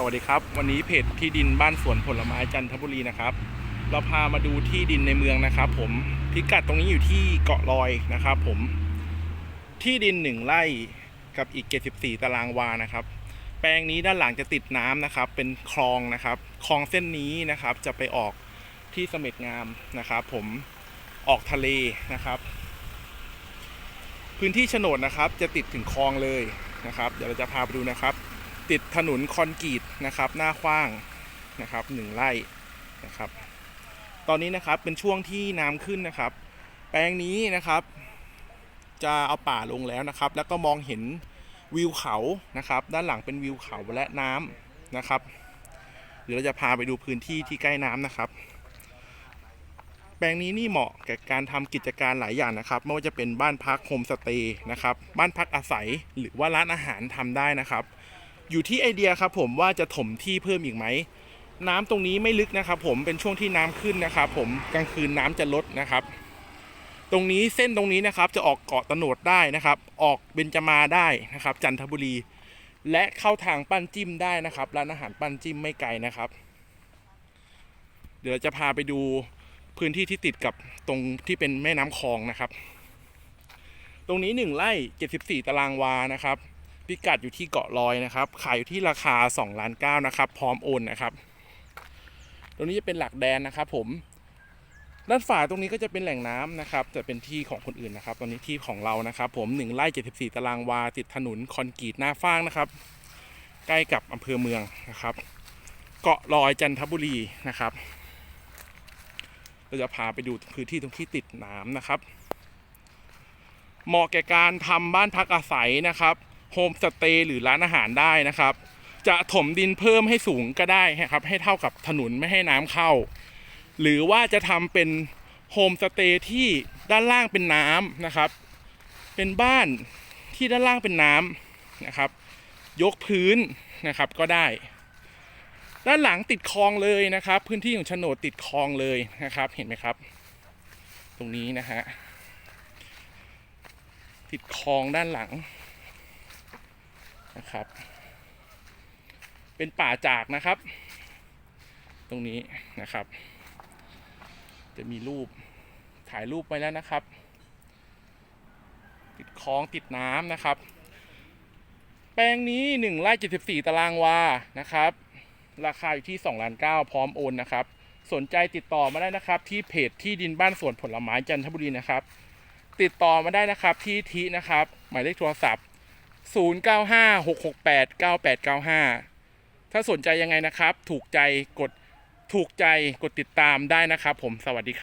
สวัสดีครับ วันนี้เพจที่ดินบ้านสวนผลไม้จันทบุรีนะครับ เราพามาดูที่ดินในเมืองนะครับ ผมพิกัดตรงนี้อยู่ที่เกาะลอยนะครับ ผมที่ดินหนึ่งไร่กับอีก 74 ตารางวานะครับ แปลงนี้ด้านหลังจะติดน้ำนะครับ เป็นคลองนะครับคลองเส้นนี้นะครับ จะไปออกที่เสม็ดงามนะครับ ผมออกทะเลนะครับ พื้นที่โฉนดนะครับ จะติดถึงคลองเลยนะครับ เดี๋ยวเราจะพาไปดูนะครับ ติดถนนคอนกรีตนะครับ หน้ากว้างนะครับหนึ่งไร่นะครับ ตอนนี้นะครับเป็นช่วงที่น้ำขึ้นนะครับ แปลงนี้นะครับ จะเอาป่าลงแล้วนะครับ แล้วก็มองเห็นวิวเขานะครับ ด้านหลังเป็นวิวเขาและน้ำนะครับเดี๋ยวเราจะพาไปดูพื้นที่ที่ใกล้น้ำนะครับ แปลงนี้นี่เหมาะกับการทำกิจการหลายอย่างนะครับ ไม่ว่าจะเป็นบ้านพักโฮมสเตย์นะครับ บ้านพักอาศัยหรือว่าร้านอาหารทำได้นะครับ อยู่ที่ไอเดียครับผมว่าจะถมที่เพิ่มอีกไหมน้ำตรงนี้ไม่ลึกนะครับ ผมเป็นช่วงที่น้ำขึ้นนะครับผมกลางคืนน้ำจะลดนะครับ ตรงนี้เส้นตรงนี้นะครับ จะออกเกาะตโนดได้นะครับ ออกเบญจมาได้นะครับ จันทบุรี และเข้าทางปั้นจิ้มได้นะครับร้านอาหารปั้นจิ้มไม่ไกลนะครับ เดี๋ยวเราจะพาไปดูพื้นที่ที่ติดกับตรงที่เป็นแม่น้ำคลองนะครับ ตรงนี้หนึ่งไร่74 ตารางวานะครับ พิกัดอยู่ที่เกาะลอยนะครับ ขายอยู่ที่ราคา2ล้าน9นะครับ พร้อมโอนนะครับ ตรงนี้จะเป็นหลักแดนนะครับ ผมด้านฝาตรงนี้ก็จะเป็นแหล่งน้ำนะครับ จะเป็นที่ของคนอื่นนะครับ ตอนนี้ที่ของเรานะครับ ผม1ไร่74 ตารางวา ติดถนนคอนกรีตหน้าฟางนะครับ ใกล้กับอำเภอเมืองนะครับ เกาะลอยจันทบุรีนะครับ เราจะพาไปดูพื้นที่ตรงที่ติดน้ำนะครับ เหมาะแก่การทำบ้านพักอาศัยนะครับ โฮมสเตย์หรือร้านอาหารได้นะครับ จะถมดินเพิ่มให้สูงก็ได้ครับ ให้เท่ากับถนนไม่ให้น้ำเข้า หรือว่าจะทำเป็นโฮมสเตย์ที่ด้านล่างเป็นน้ำนะครับ เป็นบ้านที่ด้านล่างเป็นน้ำนะครับ ยกพื้นนะครับก็ได้ ด้านหลังติดคลองเลยนะครับ พื้นที่ของโฉนดติดคลองเลยนะครับ เห็นไหมครับ ตรงนี้นะฮะติดคลองด้านหลัง นะครับ เป็นป่าจากนะครับ ตรงนี้นะครับ จะมีรูปถ่ายรูปไว้แล้วนะครับ ติดคลองติดน้ำนะครับ แปลงนี้1ไร่74 ตารางวานะครับ ราคาอยู่ที่2ล้าน9พร้อมโอนนะครับ สนใจติดต่อมาได้นะครับ ที่เพจที่ดินบ้านสวนผลไม้จันทบุรีนะครับติดต่อมาได้นะครับที่ทีนะครับ หมายเลขโทรศัพท์ 0956689895 ถ้าสนใจยังไงนะครับ ถูกใจกดถูกใจกดติดตามได้นะครับ ผมสวัสดีครับ